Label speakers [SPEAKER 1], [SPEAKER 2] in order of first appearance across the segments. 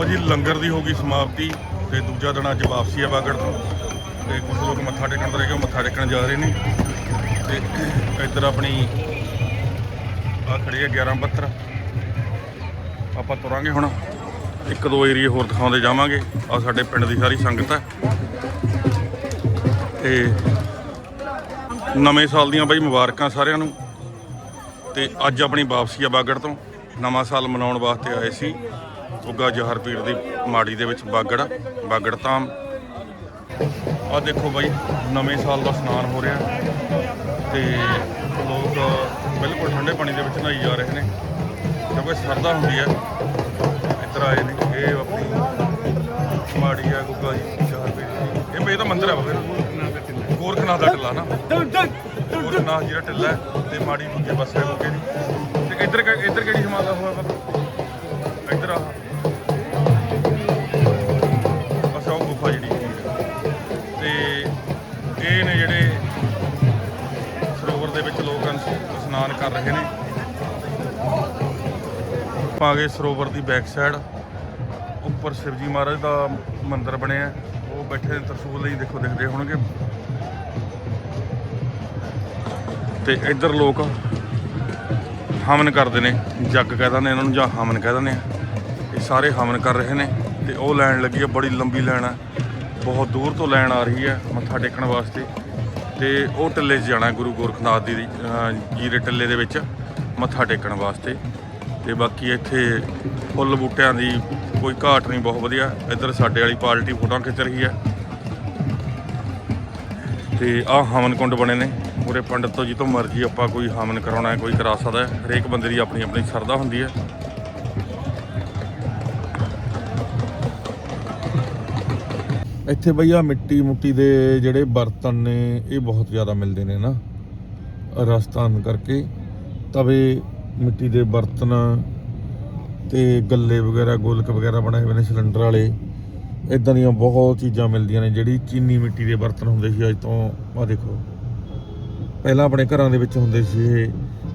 [SPEAKER 1] ਲਓ ਜੀ, ਲੰਗਰ ਦੀ ਹੋ ਗਈ ਸਮਾਪਤੀ ਤੇ ਦੂਜਾ ਦਿਨ ਅੱਜ ਵਾਪਸੀ ਆ ਬਾਗੜ ਤੋਂ। ਤੇ ਕੁਝ ਲੋਕ ਮੱਥਾ ਟੇਕਣ ਰਹਿ ਗਏ, ਉਹ ਮੱਥਾ ਟੇਕਣ ਜਾ ਰਹੇ ਨੇ। ਤੇ ਇੱਧਰ ਆਪਣੀ ਆ ਖੜੀ ਹੈ 1172 ਆਪਾਂ ਤੁਰਾਂਗੇ ਹੁਣ। ਇੱਕ ਦੋ ਏਰੀਏ ਹੋਰ ਦਿਖਾਉਂਦੇ ਜਾਵਾਂਗੇ। ਆ ਸਾਡੇ ਪਿੰਡ ਦੀ ਸਾਰੀ ਸੰਗਤ ਹੈ ਤੇ ਨਵੇਂ ਸਾਲ ਦੀਆਂ ਬਾਈ ਮੁਬਾਰਕਾਂ ਸਾਰਿਆਂ ਨੂੰ। ਤੇ ਅੱਜ ਆਪਣੀ ਵਾਪਸੀ ਆ ਬਾਗੜ ਤੋਂ। ਨਵਾਂ ਸਾਲ ਮਨਾਉਣ ਵਾਸਤੇ ਆਏ ਸੀ। ਗੁੱਗਾ ਜਹਰ ਪੀਰ ਦੀ ਮਾੜੀ ਦੇ ਵਿੱਚ ਬਾਗੜ ਬਾਗੜ ਧਾਮ ਆ ਦੇਖੋ ਬਾਈ, ਨਵੇਂ ਸਾਲ ਦਾ ਇਸ਼ਨਾਨ ਹੋ ਰਿਹਾ। ਤੇ ਲੋਕ ਬਿਲਕੁਲ ਠੰਡੇ ਪਾਣੀ ਦੇ ਵਿੱਚ ਨਹਾਈ ਜਾ ਰਹੇ ਨੇ। ਕਿਉਂਕਿ ਸਰਦਾ ਹੁੰਦੀ ਹੈ। ਇੱਧਰ ਆਏ ਨੇ, ਇਹ ਆਪਣੀ ਮਾੜੀ ਆ ਗੁੱਗਾ ਜੀ ਜਹਰ ਪੀਰ ਦੀ ਇਹ ਇਹ ਤਾਂ ਮੰਦਿਰ ਹੈ ਫਿਰ ਗੋਰਖਨਾਥ ਦਾ ਟਿੱਲਾ ਨਾ। ਗੋਰਖਨਾਥ ਜੀ ਦਾ ਟਿੱਲਾ ਹੈ ਤੇ ਮਾੜੀ ਦੂਜੇ ਪਾਸੇ ਹੈ ਗੁੱਗੇ ਦੀ ਤੇ ਇੱਧਰ ਇੱਧਰ ਕਿਹੜੀ ਹਿਮਾਲਾ ਹੋਇਆ ਬਾਬਾ? ਇੱਧਰ ਆ ਕਰ ਰਹੇ ਨੇ ਆ ਗਏ ਸਰੋਵਰ ਦੀ ਬੈਕ ਸਾਈਡ ਉੱਪਰ ਸ਼ਿਵਜੀ ਮਹਾਰਾਜ ਦਾ ਮੰਦਿਰ ਬਣਿਆ। ਉਹ ਬੈਠੇ ਨੇ ਤਰਸੂਲ ਲਈ, ਦੇਖੋ, ਦਿਖਦੇ ਹੋਣਗੇ। ਤੇ ਇੱਧਰ ਲੋਕ ਹਵਨ ਕਰਦੇ ਨੇ, ਜੱਗ ਕਹਿ ਦਿੰਦੇ ਇਹਨਾਂ ਨੂੰ, ਜਾਂ ਹਵਨ ਕਹਿ ਦਿੰਦੇ ਆ। ਇਹ ਸਾਰੇ ਹਵਨ ਕਰ ਰਹੇ ਨੇ ਤੇ ਉਹ ਲਾਈਨ ਲੱਗੀ ਹੈ ਬੜੀ ਲੰਬੀ ਲਾਈਨ ਹੈ ਬਹੁਤ ਦੂਰ ਤੋਂ ਲਾਈਨ ਆ ਰਹੀ ਹੈ ਮੱਥਾ ਟੇਕਣ ਵਾਸਤੇ। ਤੇ ਉਹ ਟੱਲੇ 'ਚ ਜਾਣਾ ਗੁਰੂ ਗੋਰਖਨਾਥ ਦੀ ਅਹ, ਜੀ ਦੇ ਟਿੱਲੇ ਦੇ ਵਿੱਚ ਮੱਥਾ ਟੇਕਣ ਵਾਸਤੇ। ਤੇ ਬਾਕੀ ਇੱਥੇ ਫੁੱਲ ਬੂਟਿਆਂ ਦੀ ਕੋਈ ਘਾਟ ਨਹੀਂ ਬਹੁਤ ਵਧੀਆ। ਇੱਧਰ ਸਾਡੇ ਵਾਲੀ ਪਾਰਟੀ ਫੋਟੋਆਂ ਖਿੱਚ ਰਹੀ ਹੈ। ਤੇ ਆਹ ਹਵਨ ਕੁੰਡ ਬਣੇ ਨੇ। ਪੂਰੇ ਪੰਡਤ ਤੋਂ ਜਿੱਤੋਂ ਮਰਜ਼ੀ ਆਪਾਂ ਕੋਈ ਹਵਨ ਕਰਾਉਣਾ ਹੈ ਕੋਈ ਕਰਾ ਸਕਦਾ ਹੈ। ਹਰੇਕ ਬੰਦੇ ਦੀ ਆਪਣੀ ਆਪਣੀ ਸ਼ਰਧਾ ਹੁੰਦੀ ਹੈ। ਇੱਥੇ ਬਈਆ ਮਿੱਟੀ ਮੁੱਟੀ ਦੇ ਜਿਹੜੇ ਬਰਤਨ ਨੇ, ਇਹ ਬਹੁਤ ਜ਼ਿਆਦਾ ਮਿਲਦੇ ਨੇ ਨਾ। ਰਾਜਸਥਾਨ ਕਰਕੇ। ਤਵੇ ਮਿੱਟੀ ਦੇ ਬਰਤਨ ਤੇ ਗੱਲੇ ਵਗੈਰਾ, ਗੋਲਕ ਵਗੈਰਾ ਬਣਾਏ ਹੋਏ ਨੇ ਸਿਲੰਡਰ ਵਾਲੇ। ਇਦਾਂ ਦੀਆਂ ਬਹੁਤ ਚੀਜ਼ਾਂ ਮਿਲਦੀਆਂ ਨੇ, ਜਿਹੜੀ ਚੀਨੀ ਮਿੱਟੀ ਦੇ ਬਰਤਨ ਹੁੰਦੇ ਸੀ ਅੱਜ ਤੋਂ ਆ ਦੇਖੋ। ਪਹਿਲਾਂ ਆਪਣੇ ਘਰਾਂ ਦੇ ਵਿੱਚ ਹੁੰਦੇ ਸੀ ਇਹ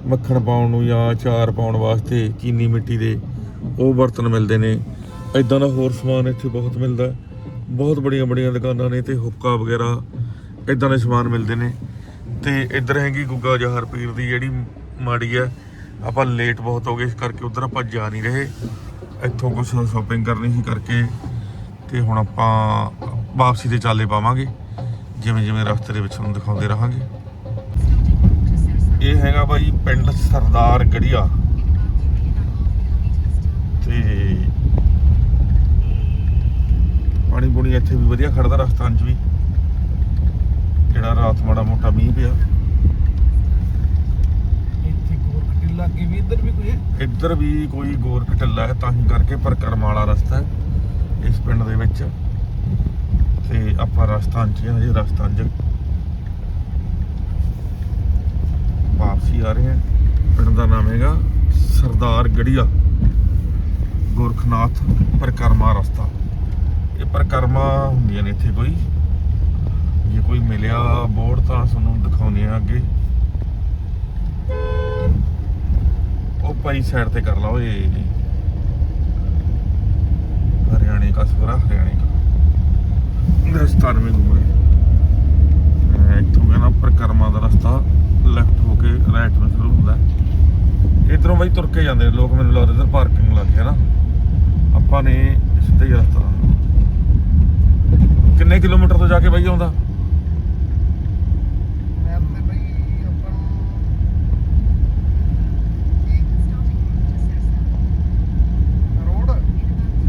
[SPEAKER 1] ਮੱਖਣ ਪਾਉਣ ਨੂੰ ਜਾਂ ਅਚਾਰ ਪਾਉਣ ਵਾਸਤੇ ਚੀਨੀ ਮਿੱਟੀ ਦੇ ਉਹ ਬਰਤਨ ਮਿਲਦੇ ਨੇ। ਇਦਾਂ ਦਾ ਹੋਰ ਸਮਾਨ ਇੱਥੇ ਬਹੁਤ ਮਿਲਦਾ। ਹੈ। ਬਹੁਤ ਬੜੀਆਂ ਬੜੀਆਂ ਦੁਕਾਨਾਂ ਨੇ ਤੇ ਹੁੱਕਾ ਵਗੈਰਾ ਇਦਾਂ ਦੇ ਸਮਾਨ ਮਿਲਦੇ ਨੇ। ਤੇ ਇੱਧਰ ਹੈਗੀ ਗੁੱਗਾ ਜਹਰ ਪੀਰ ਦੀ ਜਿਹੜੀ ਮਾੜੀ ਹੈ ਆਪਾਂ ਲੇਟ ਬਹੁਤ ਹੋ ਗਏ ਇਸ ਕਰਕੇ ਉਧਰ ਆਪਾਂ ਜਾ ਨਹੀਂ ਰਹੇ। ਇੱਥੋਂ ਕੁਝ ਸ਼ਾਪਿੰਗ ਕਰਨੀ ਸੀ ਕਰਕੇ ਤੇ ਹੁਣ ਆਪਾਂ ਵਾਪਸੀ ਦੇ ਚਾਲੇ ਪਾਵਾਂਗੇ। ਜਿਵੇਂ ਜਿਵੇਂ ਰਸਤੇ ਦੇ ਵਿੱਚ ਤੁਹਾਨੂੰ ਦਿਖਾਉਂਦੇ ਰਹਾਂਗੇ। ਇਹ ਹੈਗਾ ਬਾਈ ਪਿੰਡ ਸਰਦਾਰ ਗੜੀਆ। ਤੇ ਪਾਣੀ ਪੂਣੀ ਇੱਥੇ ਵੀ ਵਧੀਆ ਖੜਦਾ ਰਸਤਾਂ 'ਚ ਵੀ। ਜਿਹੜਾ ਰਾਤ ਮਾੜਾ ਮੋਟਾ ਮੀਂਹ ਪਿਆ।
[SPEAKER 2] ਇੱਥੇ ਗੋਰਖ ਟਿੱਲਾ ਅੱਗੇ ਵੀ ਇੱਧਰ ਵੀ ਕੋਈ ਹੈ?
[SPEAKER 1] ਇੱਧਰ ਵੀ ਕੋਈ ਗੋਰਖ ਢਿੱਲਾ ਹੈ ਤਾਂ ਹੀ ਕਰਕੇ ਪਰਕਰਮ ਵਾਲਾ ਰਸਤਾ ਹੈ ਇਸ ਪਿੰਡ ਦੇ ਵਿੱਚ। ਤੇ ਆਪਾਂ ਰਸਤਾਂ 'ਚ ਹਾਂ ਜੀ ਰਸਤਾਂ 'ਚ। ਵਾਪਸੀ ਆ ਰਹੇ ਹਾਂ। ਪਿੰਡ ਦਾ ਨਾਮ ਹੈਗਾ ਸਰਦਾਰ ਗੜੀਆ। ਗੋਰਖਨਾਥ ਪਰਕਰਮਾ ਰਸਤਾ। ਇਹ ਪ੍ਰਕਰਮਾ ਹੁੰਦੀਆਂ ਨੇ ਇੱਥੇ ਕੋਈ। ਜੇ ਕੋਈ ਮਿਲਿਆ ਬੋਰਡ ਤਾਂ ਤੁਹਾਨੂੰ ਦਿਖਾਉਨੇ ਆ ਅੱਗੇ। ਉਹ ਪਾਈ ਸਾਈਡ ਤੇ ਕਰ ਲਓ ਇਹ। ਹਰਿਆਣੇ ਦਾ ਸਫਰਾ ਹਰਿਆਣੇ ਦਾ ਰਾਜਸਥਾਨ ਵਿੱਚ ਘੁੰਮ ਰਹੇ ਇੱਥੋਂ ਕਹਿੰਦਾ ਪ੍ਰਕਰਮਾ ਦਾ ਰਸਤਾ ਲੈਫਟ ਹੋ ਕੇ ਰਾਈਟ ਨੂੰ ਸ਼ੁਰੂ ਹੁੰਦਾ ਇਧਰੋਂ ਬਾਈ ਤੁਰ ਕੇ ਜਾਂਦੇ ਲੋਕ ਮੈਨੂੰ ਲੱਗਦਾ ਇਧਰ ਪਾਰਕਿੰਗ ਲੱਗ ਗਿਆ ਨਾ। ਆਪਾਂ ਨੇ ਸਿੱਧੇ ਰਸਤਾ ਕਿੰਨੇ ਕਿਲੋਮੀਟਰ ਤੋਂ ਜਾ ਕੇ ਬਾਈ ਆਉਂਦਾ?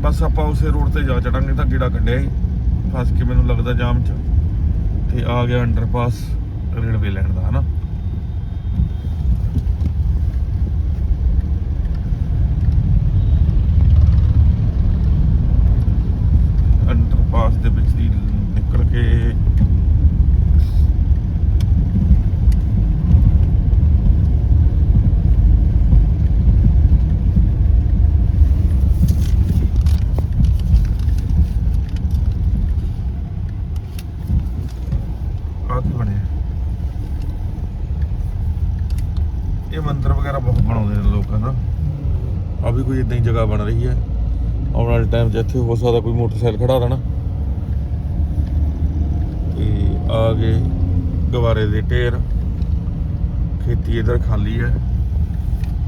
[SPEAKER 1] ਬਸ ਆਪਾਂ ਉਸੇ ਰੋਡ ਤੇ ਜਾ ਚੜਾਂਗੇ ਤਾਂ ਗੇੜਾ ਕੱਢਿਆ ਸੀ ਫਸ ਕੇ ਮੈਨੂੰ ਲੱਗਦਾ ਜਾਮ 'ਚ। ਤੇ ਆ ਗਿਆ ਅੰਡਰਪਾਸ ਰੇਲਵੇ ਲਾਈਨ ਦਾ ਹਨਾ ਅੰਡਰਪਾਸ ਦੇ ਵਿੱਚ ਦੀ ਨਿਕਲ ਕੇ ਆ ਕੀ ਬਣਿਆ ਇਹ ਮੰਦਿਰ ਵਗੈਰਾ ਬਹੁਤ ਬਣਾਉਂਦੇ ਨੇ ਲੋਕਾਂ ਹਨਾ ਆ ਵੀ ਕੋਈ ਇਦਾਂ ਹੀ ਜਗ੍ਹਾ ਬਣ ਰਹੀ ਹੈ। ਆਉਣ ਵਾਲੇ ਟਾਈਮ 'ਚ ਇੱਥੇ ਹੋ ਸਕਦਾ ਕੋਈ ਮੋਟਰਸਾਈਕਲ ਖੜਾ ਦੇਣਾ ਤੇ ਆ ਗਏ ਗਵਾਰੇ ਦੇ ਢੇਰ। ਖੇਤੀ ਇਧਰ ਖਾਲੀ ਹੈ।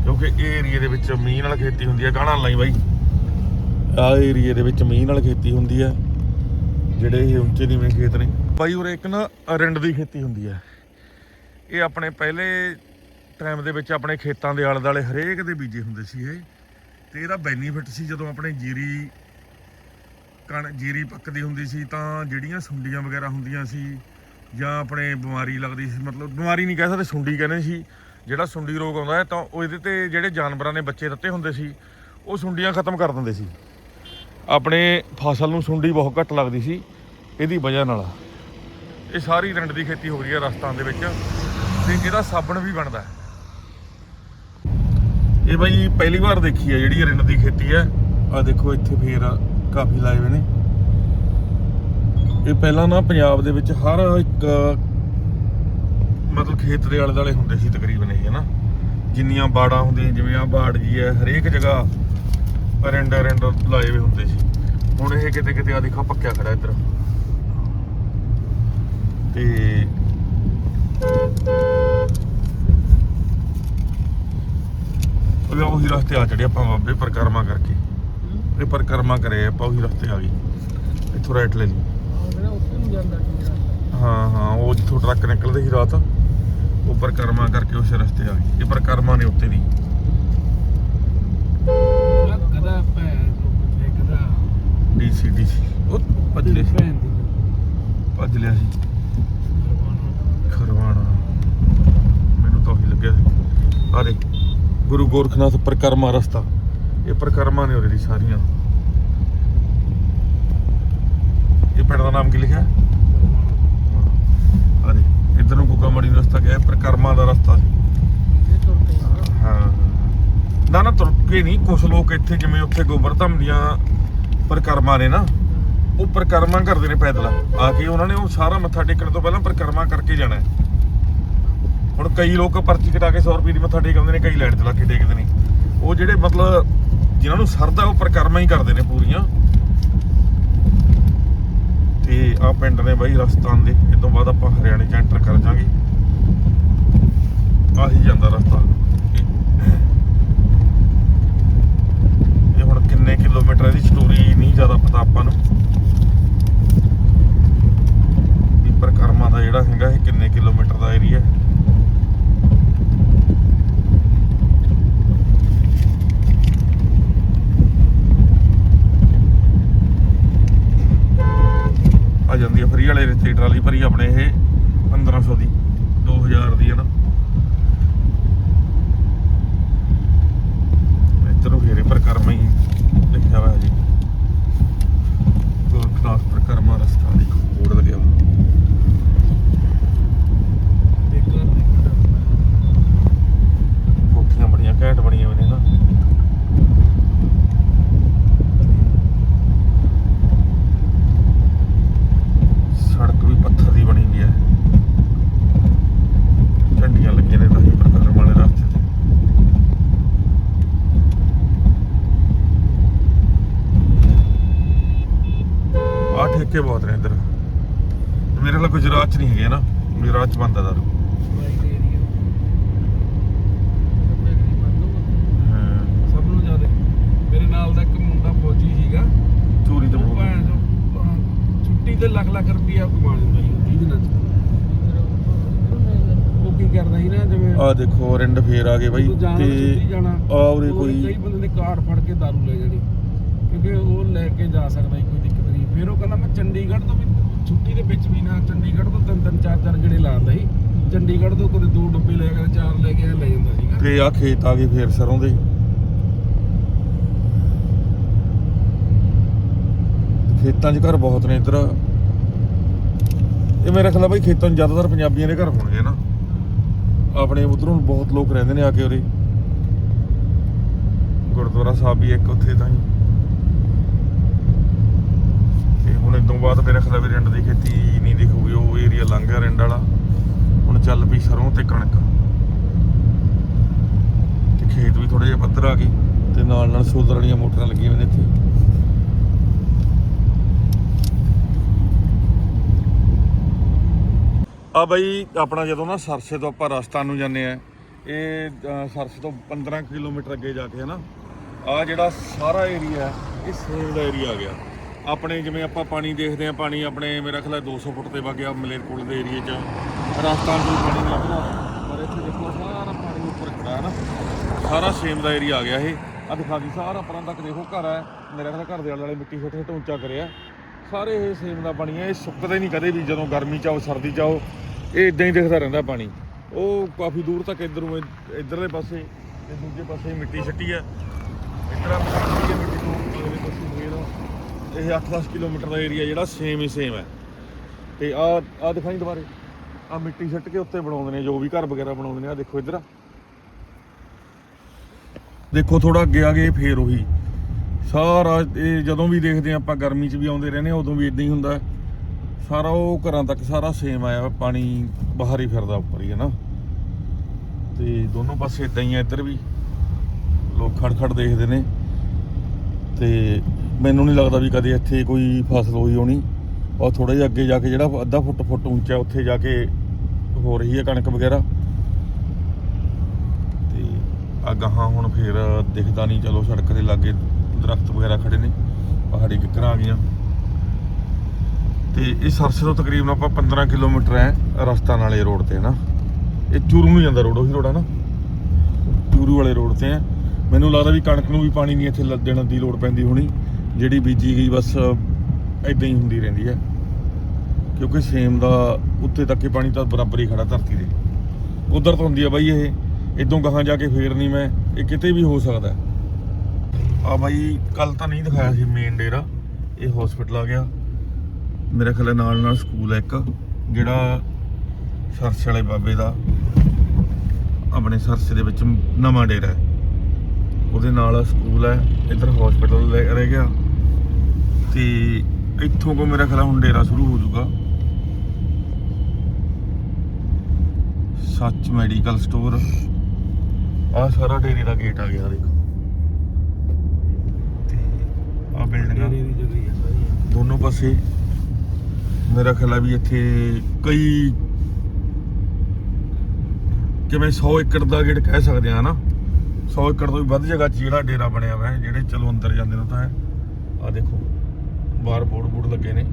[SPEAKER 1] ਕਿਉਂਕਿ ਇਹ ਏਰੀਏ ਦੇ ਵਿੱਚ ਮੀਂਹ ਨਾਲ ਖੇਤੀ ਹੁੰਦੀ ਹੈ। ਗਾਣਾ ਲਾਈ ਬਾਈ? ਆ ਏਰੀਏ ਦੇ ਵਿੱਚ ਮੀਂਹ ਨਾਲ ਖੇਤੀ ਹੁੰਦੀ ਹੈ। ਜਿਹੜੇ ਇਹ ਉੱਚੇ ਨੀਵੇਂ ਖੇਤ ਨੇ। ਬਾਈ ਉਰੇ ਇੱਕ ਨਾ ਰਿੰਡ ਦੀ ਖੇਤੀ ਹੁੰਦੀ ਹੈ। ਇਹ ਆਪਣੇ ਪਹਿਲੇ ਟਾਈਮ ਦੇ ਵਿੱਚ ਆਪਣੇ ਖੇਤਾਂ ਦੇ ਆਲੇ ਦੁਆਲੇ ਹਰੇਕ ਦੇ ਬੀਜੇ ਹੁੰਦੇ ਸੀ ਇਹ। ਤੇ ਇਹਦਾ ਬੈਨੀਫਿਟ ਸੀ ਜਦੋਂ ਆਪਣੇ ਜੀਰੀ ਕਣ, ਜੀਰੀ ਪੱਕਦੀ ਹੁੰਦੀ ਸੀ ਤਾਂ ਜਿਹੜੀਆਂ ਸੁੰਡੀਆਂ ਵਗੈਰਾ ਹੁੰਦੀਆਂ ਸੀ ਜਾਂ ਆਪਣੇ ਬਿਮਾਰੀ ਲੱਗਦੀ ਸੀ, ਮਤਲਬ ਬਿਮਾਰੀ ਨਹੀਂ ਕਹਿ ਸਕਦੇ, ਸੁੰਡੀ ਕਹਿੰਦੇ ਸੀ। ਜਿਹੜਾ ਸੁੰਡੀ ਰੋਗ ਆਉਂਦਾ ਹੈ ਤਾਂ ਉਹਦੇ ਤੇ ਜਿਹੜੇ ਜਾਨਵਰਾਂ ਨੇ ਬੱਚੇ ਦਿੱਤੇ ਹੁੰਦੇ ਸੀ, ਉਹ ਸੁੰਡੀਆਂ ਖਤਮ ਕਰ ਦਿੰਦੇ ਸੀ। ਆਪਣੇ ਫਸਲ ਨੂੰ ਸੁੰਡੀ ਬਹੁਤ ਘੱਟ ਲੱਗਦੀ ਸੀ, ਇਹਦੀ ਵਜ੍ਹਾ ਨਾਲ। ਇਹ ਸਾਰੀ ਰੰਡ ਦੀ ਖੇਤੀ ਹੋ ਰਹੀ ਹੈ ਰਸਤਾਂ ਦੇ ਵਿੱਚ ਤੇ ਇਹਦਾ ਸਾਬਣ ਵੀ ਬਣਦਾ ਹੈ। ਇਹ ਬਾਈ ਪਹਿਲੀ ਵਾਰ ਦੇਖੀ ਹੈ ਜਿਹੜੀ ਰਿੰਡ ਦੀ ਖੇਤੀ ਹੈ ਆ ਦੇਖੋ ਇੱਥੇ ਫੇਰ ਕਾਫੀ ਲਾਏ ਹੋਏ ਨੇ। ਇਹ ਪਹਿਲਾਂ ਨਾ ਪੰਜਾਬ ਦੇ ਵਿੱਚ ਹਰ ਇੱਕ, ਮਤਲਬ ਖੇਤ ਦੇ ਆਲੇ ਦੁਆਲੇ ਹੁੰਦੇ ਸੀ ਤਕਰੀਬਨ ਇਹ, ਹਨਾ? ਜਿੰਨੀਆਂ ਬਾੜਾਂ ਹੁੰਦੀਆਂ, ਜਿਵੇਂ ਆ ਬਾੜ ਜੀ ਹੈ, ਹਰੇਕ ਜਗ੍ਹਾ ਰਿੰਡ ਰਿੰਡ ਲਾਏ ਹੋਏ ਹੁੰਦੇ ਸੀ। ਹੁਣ ਇਹ ਕਿਤੇ ਕਿਤੇ ਆ ਦੇਖੋ ਪੱਕਿਆ ਖੜਾ ਇੱਧਰ। ਤੇ ਉਹੀ ਰਸਤੇ ਆ ਚੜੇ ਆਪਾਂ ਬਾਬੇ ਪਰਕਰਮਾ ਕਰਕੇ। ਇਹ ਪਰਕਰਮਾ ਕਰੇ, ਆਪਾਂ ਉਹੀ ਰਸਤੇ ਆ ਗਏ। ਇੱਥੋਂ ਰਾਈਟ ਲੈ ਲਈ। ਹਾਂ ਹਾਂ, ਉਹ ਜਿੱਥੋਂ ਟਰੱਕ ਨਿਕਲਦੇ ਸੀ ਰਾਤ, ਉਹ ਪਰਕਰਮਾ ਕਰਕੇ ਉਸੇ ਰਸਤੇ ਆ ਗਏ। ਇਹ ਪਰਕਰਮਾ ਨੇ ਉੱਤੇ ਨਹੀਂ
[SPEAKER 2] ਕਦਾ ਭੈਣ ਕਦਾ
[SPEAKER 1] ਡੀਸੀ ਡੀਸੀ ਉਹ ਭੱਜ ਲਿਆ ਭੱਜ ਲਿਆ ਸੀ। ਖਰਵਾਣਾ। ਮੈਨੂੰ ਤਾਂ ਉਹੀ ਲੱਗਿਆ ਸੀ। ਆ ਦੇ ਗੁਰੂ ਗੋਰਖਨਾਥ ਪਰਕਰਮਾ ਰਸਤਾ। ਇਹ ਪਰਕਰਮਾ ਨੇ ਉਹਦੇ ਦੀ ਸਾਰੀਆਂ। ਇਹ ਪਿੰਡ ਦਾ ਨਾਮ ਕੀ ਲਿਖਿਆ? ਆ ਇਧਰ ਨੂੰ ਗੁੱਗਾਮੜੀ ਦਾ ਰਸਤਾ ਗਿਆ, ਇਹ ਦਾ ਰਸਤਾ ਸੀ। ਹਾਂ। ਨਾ ਨਾ, ਤੁਰ ਕੇ ਨਹੀਂ ਕੁਝ ਲੋਕ ਇੱਥੇ ਜਿਵੇਂ ਉੱਥੇ ਗੋਬਰਧਮ ਦੀਆਂ ਪਰਕਰਮਾ ਨੇ ਨਾ, ਉਹ ਪਰਕਰਮਾ ਕਰਦੇ ਨੇ ਪੈਦਲ। ਆ ਕੇ ਉਹਨਾਂ ਨੇ ਉਹ ਸਾਰਾ ਮੱਥਾ ਟੇਕਣ ਤੋਂ ਪਹਿਲਾਂ ਪਰਕਰਮਾ ਕਰਕੇ ਜਾਣਾ ਹੈ। ਹੁਣ ਕਈ ਲੋਕ ਪਰਚੀ ਕਟਾ ਕੇ 100 ਰੁਪਏ ਦੀ ਮੱਥਾ ਟੇਕਦੇ ਨੇ, ਕਈ ਲਾਈਟ ਚਲਾ ਕੇ ਟੇਕਦੇ ਨੇ। ਉਹ ਜਿਹੜੇ ਮਤਲਬ ਜਿਨ੍ਹਾਂ ਨੂੰ ਸਰਦਾ, ਉਹ ਪਰਕਰਮਾ ਹੀ ਕਰਦੇ ਨੇ ਪੂਰੀਆਂ। ਤੇ ਆ ਪਿੰਡ ਨੇ ਬਾਈ ਰਸਤਾਨ ਦੇ ਇਸ ਤੋਂ ਬਾਅਦ ਆਪਾਂ ਹਰਿਆਣੇ ਚ ਐਂਟਰ ਕਰ ਜਾਾਂਗੇ ਆਹੀ ਜਾਂਦਾ ਰਸਤਾ। ਇਹ ਹੁਣ ਕਿੰਨੇ ਕਿਲੋਮੀਟਰ ਇਹਦੀ ਸਟੋਰੀ ਨਹੀਂ ਜ਼ਿਆਦਾ ਪਤਾ ਆਪਾਂ ਨੂੰ। ਵੀ ਪਰਕਰਮਾ ਦਾ ਜਿਹੜਾ ਹੈਗਾ, ਇਹ ਕਿੰਨੇ ਕਿਲੋਮੀਟਰ ਦਾ ਏਰੀਆ ਹੈ। aujourd'hui. ਠੇਕੇ ਬਹੁਤ ਨੇ ਇੱਧਰ। ਮੇਰੇ ਕੋਲ ਗੁਜਰਾਤ ਚ ਨਹੀਂ ਹੈਗੇ ਨਾ। ਗੁਜਰਾਤ ਚ ਬੰਦਾ ਦਾਰੂ।
[SPEAKER 2] ਵਾਈਟ ਏਰੀਆ
[SPEAKER 1] ਹਾਂ
[SPEAKER 2] ਸਭ ਨੂੰ ਜ਼ਿਆਦਾ। ਮੇਰੇ ਨਾਲ ਦਾ ਇੱਕ ਮੁੰਡਾ ਫੌਜੀ ਸੀਗਾ।
[SPEAKER 1] ਚੋਰੀ ਤੇ
[SPEAKER 2] ਉਹ
[SPEAKER 1] ਬਹੁਤ।
[SPEAKER 2] ਭੈਣ ਚੋਦ, ਅਹ, ਛੁੱਟੀ ਤੇ ਲੱਖ ਲੱਖ ਰੁਪਈਆ ਕਮਾ ਜਾਂਦਾ ਸੀ 30 ਦਿਨਾਂ ਚ। ਉਹ ਕੀ ਕਰਦਾ ਸੀ ਨਾ ਜਿਵੇਂ
[SPEAKER 1] ਆ ਦੇਖੋ ਰਿੰਡ ਫੇਰ ਆ ਗਏ ਬਾਈ।
[SPEAKER 2] ਤੂੰ ਜਾਣਾ
[SPEAKER 1] ਤੇ
[SPEAKER 2] ਛੁੱਟੀ ਜਾਣਾ
[SPEAKER 1] ਆ ਉਰੇ ਕੋਈ
[SPEAKER 2] ਕਈ ਬੰਦੇ ਨੇ ਕਾਰਡ ਫੜ ਕੇ ਦਾਰੂ ਲੈ ਜਾਣੀ। ਕਿਉਂਕਿ ਉਹ ਲੈ ਕੇ ਜਾ ਸਕਦਾ ਸੀ ਕੋਈ ਦਿੱਕਤ ਨਹੀਂ ਫਿਰ ਉਹ ਕਹਿੰਦਾ ਮੈਂ ਚੰਡੀਗੜ੍ਹ ਤੋਂ ਵੀ ਛੁੱਟੀ ਦੇ ਵਿੱਚ ਵੀ ਨਾ, ਚੰਡੀਗੜ੍ਹ ਤੋਂ ਤਿੰਨ ਤਿੰਨ ਚਾਰ ਚਾਰ ਗੇੜੇ ਲਾਉਂਦਾ ਸੀ। ਚੰਡੀਗੜ੍ਹ ਤੋਂ ਕਦੇ ਦੋ ਡੱਬੇ ਲੈ ਕੇ, ਚਾਰ ਲੈ ਕੇ ਲੈ ਜਾਂਦਾ ਸੀਗਾ।
[SPEAKER 1] ਤੇ ਆ ਖੇਤ ਆ ਗਏ ਫੇਰ ਸਰੋਂ ਦੇ। ਖੇਤਾਂ 'ਚ ਘਰ ਬਹੁਤ ਨੇ ਇੱਧਰ। ਇਹ ਮੇਰੇ ਖਿਆਲ ਬਾਈ ਖੇਤਾਂ 'ਚ ਜ਼ਿਆਦਾਤਰ ਪੰਜਾਬੀਆਂ ਦੇ ਘਰ ਹੋਣਗੇ ਨਾ। ਆਪਣੇ ਉਧਰੋਂ ਬਹੁਤ ਲੋਕ ਰਹਿੰਦੇ ਨੇ ਆ ਕੇ ਉਰੇ। ਗੁਰਦੁਆਰਾ ਸਾਹਿਬ ਵੀ ਇੱਕ ਉੱਥੇ ਤਾਂ ਹੀ। ਬਾਅਦ ਮੇਰੇ ਖਿਆਲ ਵੀ ਰਿੰਡ ਦੀ ਖੇਤੀ ਨਹੀਂ ਦਿਖੂਗੀ, ਉਹ ਏਰੀਆ ਲੰਘ ਗਿਆ ਰਿੰਡ ਵਾਲਾ। ਹੁਣ ਚੱਲ ਪਈ ਸਰੋਂ ਤੇ ਕਣਕ। ਤੇ ਖੇਤ ਵੀ ਥੋੜੇ ਜਿਹਾ ਪੱਧਰ ਆ ਗਏ, ਤੇ ਨਾਲ ਨਾਲ ਸੋਲਰ ਵਾਲੀਆਂ ਮੋਟਰਾਂ ਲੱਗੀਆਂ ਹੋਈਆਂ ਨੇ ਇੱਥੇ। ਆ ਬਈ, ਆਪਣਾ ਜਦੋਂ ਨਾ ਸਰਸੇ ਤੋਂ ਆਪਾਂ ਰਸਤਾ ਨੂੰ ਜਾਂਦੇ ਆ, ਇਹ ਸਰਸੇ ਤੋਂ 15 ਕਿਲੋਮੀਟਰ ਅੱਗੇ ਜਾ ਕੇ ਹੈ ਨਾ ਆ ਜਿਹੜਾ ਸਾਰਾ ਏਰੀਆ ਇਹ ਸੇਲ ਦਾ ਏਰੀਆ ਆ ਗਿਆ। ਆਪਣੇ ਜਿਵੇਂ ਆਪਾਂ ਪਾਣੀ ਦੇਖਦੇ ਆ ਪਾਣੀ ਆਪਣੇ ਮੇਰਾ ਖਿਆਲ ਹੈ 200 ਫੁੱਟ ਤੇ ਵਗਿਆ ਮਲੇਰਕੋਟ ਦੇ ਏਰੀਏ 'ਚ। ਰਾਜਸਥਾਨ ਤੋਂ ਪਾਣੀ ਨਹੀਂ ਪਰ ਇੱਥੇ ਦੇਖੋ ਸਾਰਾ ਪਾਣੀ ਉੱਪਰ ਖੜਾ ਹੈ ਨਾ। ਸਾਰਾ ਸੇਮ ਦਾ ਏਰੀਆ ਆ ਗਿਆ ਇਹ। ਆ ਦਿਖਾ ਦੀ ਸਾਰਾ ਪਰਾਂ ਤੱਕ ਦੇਖੋ ਘਰ ਹੈ। ਮੇਰਾ ਖਿਆਲ ਘਰ ਦੇ ਆਲੇ ਵਾਲੇ ਮਿੱਟੀ ਛੱਟ ਛੱਟ ਉੱਚਾ ਕਰਿਆ। ਸਾਰੇ ਇਹ ਸੇਮ ਦਾ ਪਾਣੀ ਹੈ, ਇਹ ਸੁੱਕਦਾ ਹੀ ਨਹੀਂ ਕਦੇ ਵੀ ਜਦੋਂ ਗਰਮੀ ਚ ਆਓ, ਸਰਦੀ ਚ ਆਓ, ਇਹ ਇਦਾਂ ਹੀ ਦਿਖਦਾ ਰਹਿੰਦਾ ਪਾਣੀ। ਉਹ ਕਾਫੀ ਦੂਰ ਤੱਕ ਇਧਰੋਂ ਇਧਰਲੇ ਪਾਸੇ ਤੇ ਦੂਜੇ ਪਾਸੇ ਮਿੱਟੀ ਛੱਟੀ ਹੈ। ਇਧਰ ਆ ਮਿੱਟੀ ਹੈ, ਮਿੱਟੀ ਤੋਂ ਅਗਲੇ ਪਾਸੇ ਫੇਰ ਇਹ 8-10 ਕਿਲੋਮੀਟਰ ਦਾ ਏਰੀਆ ਜਿਹੜਾ ਸੇਮ ਹੀ ਸੇਮ ਹੈ। ਤੇ ਆ ਆ ਦਿਖਾਈ ਦੁਬਾਰੇ। ਆ ਮਿੱਟੀ ਛੱਟ ਕੇ ਉੱਤੇ ਬਣਾਉਂਦੇ ਨੇ ਜੋ ਵੀ ਘਰ ਵਗੈਰਾ ਬਣਾਉਂਦੇ ਨੇ ਆ ਦੇਖੋ ਇੱਧਰ। ਦੇਖੋ ਥੋੜਾ ਅੱਗੇ ਆ ਗਏ ਫੇਰ ਉਹੀ। ਸਾਰਾ ਇਹ ਜਦੋਂ ਵੀ ਦੇਖਦੇ ਆ ਆਪਾਂ ਗਰਮੀ 'ਚ ਵੀ ਆਉਂਦੇ ਰਹਿੰਦੇ ਆ ਉਦੋਂ ਵੀ ਇਦਾਂ ਹੀ ਹੁੰਦਾ। ਸਾਰਾ ਉਹ ਘਰਾਂ ਤੱਕ ਸਾਰਾ ਸੇਮ ਆਇਆ ਵਾ, ਪਾਣੀ ਬਾਹਰ ਹੀ ਫਿਰਦਾ ਉੱਪਰ ਹੀ ਹੈ ਨਾ। ਤੇ ਦੋਨੋਂ ਪਾਸੇ ਇਦਾਂ ਹੀ ਆ ਇੱਧਰ ਵੀ। ਲੋਕ ਖੜ ਖੜ ਦੇਖਦੇ ਨੇ। ਤੇ ਮੈਨੂੰ ਨਹੀਂ ਲੱਗਦਾ ਵੀ ਕਦੇ ਇੱਥੇ ਕੋਈ ਫਸਲ ਹੋਈ ਹੋਣੀ। ਔਰ ਥੋੜਾ ਜਿਹਾ ਅੱਗੇ ਜਾ ਕੇ ਜਿਹੜਾ ਅੱਧਾ ਫੁੱਟ ਫੁੱਟ ਉੱਚਾ ਉੱਥੇ ਜਾ ਕੇ ਹੋ ਰਹੀ ਹੈ ਕਣਕ ਵਗੈਰਾ। ਤੇ ਆ ਗਾਹਾਂ ਹੁਣ ਫੇਰ ਦਿਖਦਾ ਨਹੀਂ। ਚਲੋ ਸੜਕ ਦੇ ਲਾਗੇ ਦਰਖਤ ਵਗੈਰਾ ਖੜੇ ਨੇ, ਪਹਾੜੀ ਕਿੱਕਰਾਂ ਆ ਗਈਆਂ। ਤੇ ਇਹ ਸਰਸੇ ਤੋਂ ਤਕਰੀਬਨ ਆਪਾਂ 15 ਕਿਲੋਮੀਟਰ ਹੈ ਰਸਤਾ ਨਾਲੇ ਰੋਡ ਤੇ ਨਾ? ਇਹ ਚੂਰੂ ਨੂੰ ਜਾਂਦਾ ਰੋਡ, ਉਹੀ ਰੋਡ ਹੈ ਨਾ? ਚੂਰੂ ਵਾਲੇ ਰੋਡ ਤੇ ਹੈ। ਮੈਨੂੰ ਲੱਗਦਾ ਵੀ ਕਣਕ ਨੂੰ ਵੀ ਪਾਣੀ ਨਹੀਂ ਇੱਥੇ ਲ- ਦੇਣ ਦੀ ਲੋੜ ਪੈਂਦੀ ਹੋਣੀ। ਜਿਹੜੀ ਬੀਜੀ ਗਈ ਬਸ ਇਦਾਂ ਹੀ ਹੁੰਦੀ ਰਹਿੰਦੀ ਹੈ। ਕਿਉਂਕਿ ਸੇਮ ਦਾ ਉੱਤੇ ਤੱਕ ਹੀ ਪਾਣੀ ਤਾਂ ਬਰਾਬਰ ਹੀ ਖੜਾ ਧਰਤੀ ਦੇ। ਉਧਰ ਤੋਂ ਹੁੰਦੀ ਆ ਬਾਈ ਇਹ ਇਦੋਂ ਗਾਹਾਂ ਜਾ ਕੇ ਫੇਰ ਨਹੀਂ ਮੈਂ, ਇਹ ਕਿਤੇ ਵੀ ਹੋ ਸਕਦਾ। ਆ ਬਾਈ ਕੱਲ ਤਾਂ ਨਹੀਂ ਦਿਖਾਇਆ ਸੀ ਮੇਨ ਡੇਰਾ, ਇਹ ਹਸਪੀਟਲ ਆ ਗਿਆ। ਮੇਰੇ ਖਿਆਲ ਨਾਲ ਨਾਲ ਸਕੂਲ ਹੈ ਇੱਕ, ਜਿਹੜਾ ਸਰਸ ਵਾਲੇ ਬਾਬੇ ਦਾ ਆਪਣੇ ਸਰਸੇ ਦੇ ਵਿੱਚ ਨਵਾਂ ਡੇਰਾ ਹੈ। ਉਹਦੇ ਨਾਲ ਸਕੂਲ ਹੈ, ਇੱਧਰ ਹਸਪੀਟਲ ਰਹਿ ਗਿਆ। ਤੇ ਇੱਥੋਂ ਕੋ ਮੇਰਾ ਖਿਆਲ ਹੁਣ ਡੇਰਾ ਸ਼ੁਰੂ ਹੋ ਜਾਊਗਾ। ਸੱਚ ਮੈਡੀਕਲ ਸਟੋਰ। ਆ ਸਾਰਾ ਡੇਰੇ ਦਾ ਗੇਟ ਆ ਗਿਆ ਦੇਖੋ। ਤੇ ਆ। ਬਿਲਡਿੰਗਾਂ ਦੋਨੋਂ ਪਾਸੇ ਮੇਰਾ ਖਿਆਲ ਹੈ ਵੀ ਇੱਥੇ ਕਈ ਕਿਵੇਂ 100 ਏਕੜ ਦਾ ਗੇੜ ਕਹਿ ਸਕਦੇ ਆ ਨਾ 100 ਏਕੜ ਤੋਂ ਵੀ ਵੱਧ ਜਗ੍ਹਾ 'ਚ ਜਿਹੜਾ ਡੇਰਾ ਬਣਿਆ ਹੋਇਆ ਹੈ ਜਿਹੜੇ ਚਲੋ ਅੰਦਰ ਜਾਂਦੇ ਨੇ ਤਾਂ ਆ ਦੇਖੋ। ਬਾਹਰ ਬੋਰਡ ਬੋਰਡ ਲੱਗੇ ਨੇ।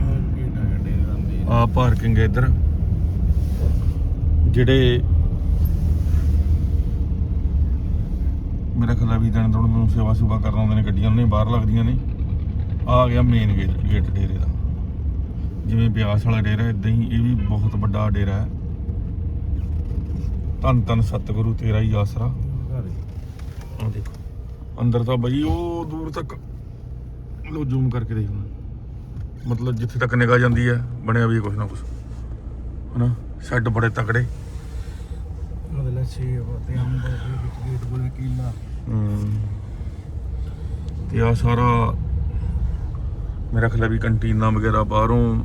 [SPEAKER 2] ਹੋਰ ਆ
[SPEAKER 1] ਪਾਰਕਿੰਗ ਹੈ ਇੱਧਰ। ਜਿਹੜੇ ਮੇਰਾ ਖਿਆਲ ਵੀ ਦਿਨ ਦੁਣ ਨੂੰ ਸੇਵਾ ਸੁਭਾ ਕਰਨ ਆਉਂਦੇ ਨੇ ਗੱਡੀਆਂ ਨੇ ਬਾਹਰ ਲੱਗਦੀਆਂ ਨੇ। ਆ ਗਿਆ ਮੇਨ ਗੇਟ ਗੇਟ ਡੇਰੇ ਦਾ। ਜਿਵੇਂ ਬਿਆਸ ਵਾਲਾ ਡੇਰਾ ਇਦਾਂ ਹੀ ਇਹ ਵੀ ਬਹੁਤ ਵੱਡਾ ਡੇਰਾ ਹੈ। ਧੰਨ ਧੰਨ ਸਤਿਗੁਰੂ ਤੇਰਾ ਹੀ ਆਸਰਾ। ਆ ਦੇਖੋ। ਅੰਦਰ ਤਾਂ ਬਈ ਉਹ ਦੂਰ ਤੱਕ ਲੋ ਜ਼ੂਮ ਕਰਕੇ ਦੇਖਣਾ ਮਤਲਬ ਜਿੱਥੇ ਤੱਕ ਨਿਗਾਹ ਜਾਂਦੀ ਹੈ ਬਣਿਆ ਵੀ ਕੁਛ ਨਾ ਕੁਛ। ਹਨਾ? ਸ਼ੈੱਡ ਬੜੇ ਤਕੜੇ।
[SPEAKER 2] ਛੇ ਤੇ ਅੰਬ ਦੇ ਵਿੱਚ ਗੇਟ ਕੋਲ ਕੀਲਾ।
[SPEAKER 1] ਹਮ। ਤੇ ਆ ਸਾਰਾ ਮੇਰਾ ਖਿਆਲ ਹੈ ਵੀ ਕੰਟੀਨਾਂ ਵਗੈਰਾ ਬਾਹਰੋਂ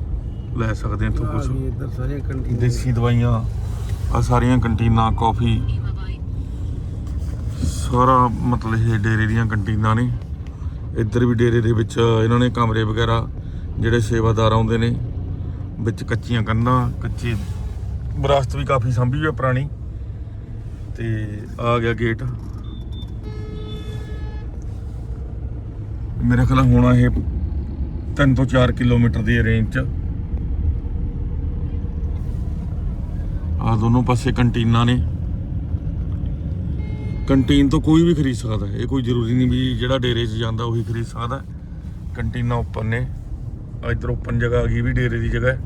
[SPEAKER 1] ਲੈ ਸਕਦੇ
[SPEAKER 2] ਇੱਧਰ ਸਾਰੀਆਂ ਕੰਟੀਨ
[SPEAKER 1] ਦੇਸੀ ਦਵਾਈਆਂ। ਆ ਸਾਰੀਆਂ ਕੰਟੀਨਾਂ ਕਾਫੀ। ਸਾਰਾ ਮਤਲਬ ਇਹ ਡੇਰੇ ਦੀਆਂ ਕੰਟੀਨਾਂ ਨੇ। ਇੱਧਰ ਵੀ ਡੇਰੇ ਦੇ ਵਿੱਚ ਇਹਨਾਂ ਨੇ ਕਮਰੇ ਵਗੈਰਾ ਜਿਹੜੇ ਸੇਵਾਦਾਰ ਆਉਂਦੇ ਨੇ, ਵਿੱਚ ਕੱਚੀਆਂ ਕੰਧਾਂ, ਕੱਚੇ ਵਿਰਾਸਤ ਵੀ ਕਾਫੀ ਸੰਭੀ ਹੋਈ ਪੁਰਾਣੀ। ਤੇ ਆ ਗਿਆ ਗੇਟ। ਮੇਰੇ ਖਿਆਲ ਹੋਣਾ ਇਹ 3 ਤੋਂ 4 ਕਿਲੋਮੀਟਰ ਦੀ ਰੇਂਜ ਚ ਆ ਦੋਨੋਂ ਪਾਸੇ ਕੰਟੀਨਾਂ ਨੇ। ਕੰਟੀਨ ਤੋਂ ਕੋਈ ਵੀ ਖਰੀਦ ਸਕਦਾ ਇਹ ਕੋਈ ਜ਼ਰੂਰੀ ਨਹੀਂ ਵੀ ਜਿਹੜਾ ਡੇਰੇ 'ਚ ਜਾਂਦਾ ਉਹੀ ਖਰੀਦ ਸਕਦਾ ਹੈ। ਕੰਟੀਨਾਂ ਓਪਨ ਨੇ। ਆ ਇੱਧਰ ਓਪਨ ਜਗ੍ਹਾ ਆ ਗਈ ਵੀ ਡੇਰੇ ਦੀ ਜਗ੍ਹਾ ਹੈ।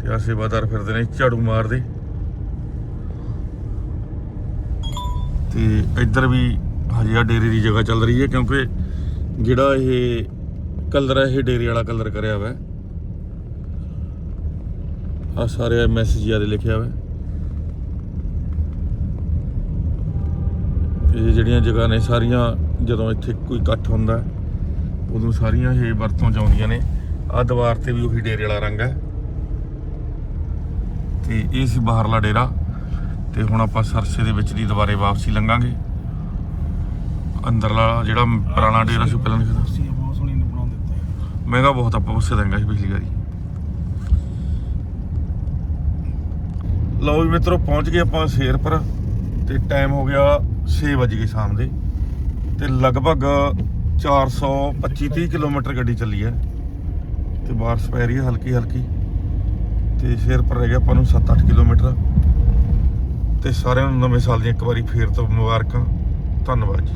[SPEAKER 1] ਤੇ ਆ ਸੇਵਾਦਾਰ ਫਿਰਦੇ ਨੇ ਝਾੜੂ ਮਾਰਦੇ। ਤੇ ਇੱਧਰ ਵੀ ਹਜੇ ਆ ਡੇਰੇ ਦੀ ਜਗ੍ਹਾ ਚੱਲ ਰਹੀ ਹੈ ਕਿਉਂਕਿ ਜਿਹੜਾ ਇਹ ਕਲਰ ਹੈ, ਇਹ ਡੇਰੇ ਵਾਲਾ ਕਲਰ ਕਰਿਆ ਹੋਇਆ ਹੈ। ਆ ਸਾਰੇ ਮੈਸੇਜ ਯਾਦ ਲਿਖਿਆ ਹੋਇਆ ਹੈ। ਤੇ ਇਹ ਜਿਹੜੀਆਂ ਜਗ੍ਹਾ ਨੇ ਸਾਰੀਆਂ ਜਦੋਂ ਇੱਥੇ ਕੋਈ ਇਕੱਠ ਹੁੰਦਾ ਉਦੋਂ ਸਾਰੀਆਂ ਇਹ ਵਰਤੋਂ ਚ ਆਉਂਦੀਆਂ ਨੇ। ਆ ਦੀਵਾਰ ਤੇ ਵੀ ਉਹੀ ਡੇਰੇ ਵਾਲਾ ਰੰਗ ਹੈ। ਤੇ ਇਹ ਸੀ ਬਾਹਰਲਾ ਡੇਰਾ। ਤੇ ਹੁਣ ਆਪਾਂ ਸਰਸੇ ਦੇ ਵਿੱਚ ਦੀ ਦੁਬਾਰੇ ਵਾਪਸੀ ਲੰਘਾਂਗੇ। ਅੰਦਰਲਾ ਜਿਹੜਾ ਪੁਰਾਣਾ ਡੇਰਾ ਸੀ ਪਹਿਲਾਂ ਲਿਖਿਆ
[SPEAKER 2] ਕੁਰਸੀ ਬਹੁਤ ਸੋਹਣੀ ਨੇ ਬਣਾ ਦਿੱਤੀ
[SPEAKER 1] ਮਹਿੰਗਾ ਬਹੁਤ ਆਪਾਂ ਉਸੇ ਦੇਂਗਾ ਸੀ ਪਿਛਲੀ ਵਾਰੀ। ਲਓ ਵੀ ਮਿੱਤਰੋ ਪਹੁੰਚ ਗਏ ਆਪਾਂ ਸ਼ੇਰ ਪਰ। ਤੇ ਟਾਈਮ ਹੋ ਗਿਆ 6 ਵਜ ਗਏ ਸ਼ਾਮ ਦੇ। ਤੇ ਲਗਭਗ 425 30 ਕਿਲੋਮੀਟਰ ਗੱਡੀ ਚੱਲੀ ਹੈ। ਤੇ ਬਾਰਿਸ਼ ਪੈ ਰਹੀ ਹੈ ਹਲਕੀ ਹਲਕੀ। ਤੇ ਸ਼ੇਰ ਪਰ ਰਹਿ ਗਿਆ ਆਪਾਂ ਨੂੰ 7-8 ਕਿਲੋਮੀਟਰ। ਤੇ ਸਾਰਿਆਂ ਨੂੰ ਨਵੇਂ ਸਾਲ ਦੀਆਂ ਇੱਕ ਵਾਰੀ ਫੇਰ ਤੋਂ ਮੁਬਾਰਕਾਂ। ਧੰਨਵਾਦ ਜੀ।